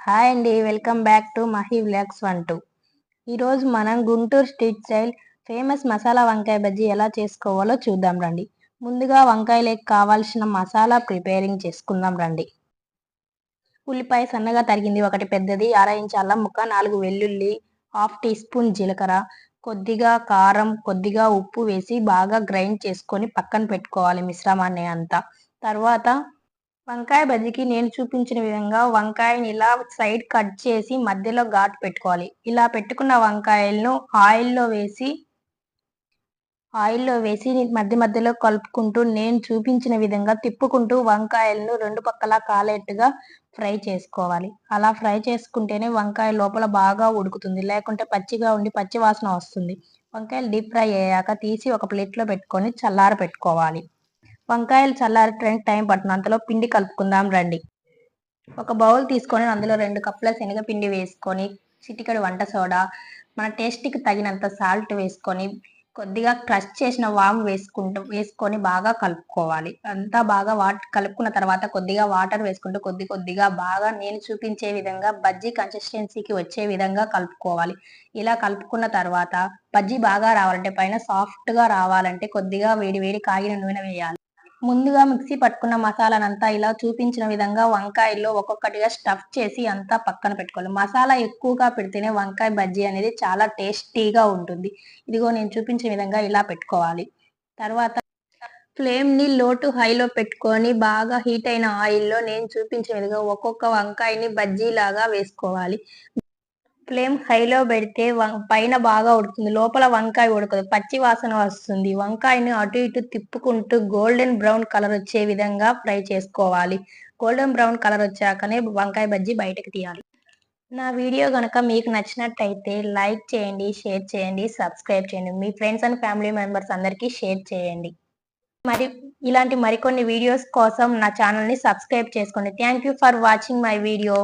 Hi అండి welcome back to Mahi vlogs one two. ఈరోజు మనం Guntur street style famous masala వంకాయ బజ్జీ ఎలా చేసుకోవాలో చూద్దాం రండి. ముందుగా వంకాయలకు కావాల్సిన మసాలా ప్రిపేరింగ్ చేసుకుందాం రండి. ఉల్లిపాయ సన్నగా తరిగింది ఒకటి పెద్దది అర ఇంచ్ అల్లం ముక్క నాలుగు వెల్లుల్లి హాఫ్ టీ స్పూన్ జీలకర్ర కొద్దిగా కారం కొద్దిగా ఉప్పు వేసి బాగా గ్రైండ్ చేసుకొని పక్కన పెట్టుకోవాలి మిశ్రమాన్ని అంతా. తర్వాత వంకాయ బజ్జీకి నేను చూపించిన విధంగా వంకాయని ఇలా సైడ్ కట్ చేసి మధ్యలో ఘాటు పెట్టుకోవాలి. ఇలా పెట్టుకున్న వంకాయలను ఆయిల్లో వేసి ఆయిల్లో వేసి మధ్య మధ్యలో కలుపుకుంటూ నేను చూపించిన విధంగా తిప్పుకుంటూ వంకాయలను రెండు పక్కల కాలేట్టుగా ఫ్రై చేసుకోవాలి. అలా ఫ్రై చేసుకుంటేనే వంకాయ లోపల బాగా ఉడుకుతుంది. లేకుంటే పచ్చిగా ఉండి పచ్చి వాసన వస్తుంది. వంకాయలు డీప్ ఫ్రై అయ్యాక తీసి ఒక ప్లేట్లో పెట్టుకొని చల్లార పెట్టుకోవాలి వంకాయలు చల్లారటానికి టైం పడుతుంది. అంతలో పిండి కలుపుకుందాం రండి. ఒక బౌల్ తీసుకొని అందులో రెండు కప్పుల శనగపిండి వేసుకొని చిటికడు వంట సోడా మన టేస్ట్కి తగినంత సాల్ట్ వేసుకొని కొద్దిగా క్రష్ చేసిన వామ్ వేసుకుంటూ వేసుకొని బాగా కలుపుకోవాలి. అంతా బాగా వాట్ కలుపుకున్న తర్వాత కొద్దిగా వాటర్ వేసుకుంటూ కొద్ది కొద్దిగా బాగా నేను చూపించే విధంగా బజ్జీ కన్సిస్టెన్సీకి వచ్చే విధంగా కలుపుకోవాలి. ఇలా కలుపుకున్న తర్వాత బజ్జీ బాగా రావాలంటే పైన సాఫ్ట్గా రావాలంటే కొద్దిగా వేడి వేడి కాగిన నూనె వేయాలి. ముందుగా మిక్సీ పట్టుకున్న మసాలానంతా ఇలా చూపించిన విధంగా వంకాయల్లో ఒక్కొక్కటిగా స్టఫ్ చేసి అంతా పక్కన పెట్టుకోవాలి. మసాలా ఎక్కువగా పెడితేనే వంకాయ బజ్జీ అనేది చాలా టేస్టీగా ఉంటుంది. ఇదిగో నేను చూపించిన విధంగా ఇలా పెట్టుకోవాలి. తర్వాత ఫ్లేమ్ని లో టు హైలో పెట్టుకొని బాగా హీట్ అయిన ఆయిల్లో నేను చూపించిన విధంగా ఒక్కొక్క వంకాయని బజ్జీలాగా వేసుకోవాలి. ఫ్లేమ్ హైలో పెడితే పైన బాగా ఉడుతుంది. లోపల వంకాయ ఉడకదు. పచ్చి వాసన వస్తుంది. వంకాయని అటు ఇటు తిప్పుకుంటూ గోల్డెన్ బ్రౌన్ కలర్ వచ్చే విధంగా ఫ్రై చేసుకోవాలి. గోల్డెన్ బ్రౌన్ కలర్ వచ్చాకనే వంకాయ బజ్జీ బయటకు తీయాలి. నా వీడియో కనుక మీకు నచ్చినట్టయితే లైక్ చేయండి షేర్ చేయండి సబ్స్క్రైబ్ చేయండి. మీ ఫ్రెండ్స్ అండ్ ఫ్యామిలీ మెంబర్స్ అందరికీ షేర్ చేయండి. మరి ఇలాంటి మరికొన్ని వీడియోస్ కోసం నా ఛానల్ని సబ్స్క్రైబ్ చేసుకోండి. Thank you for watching my video.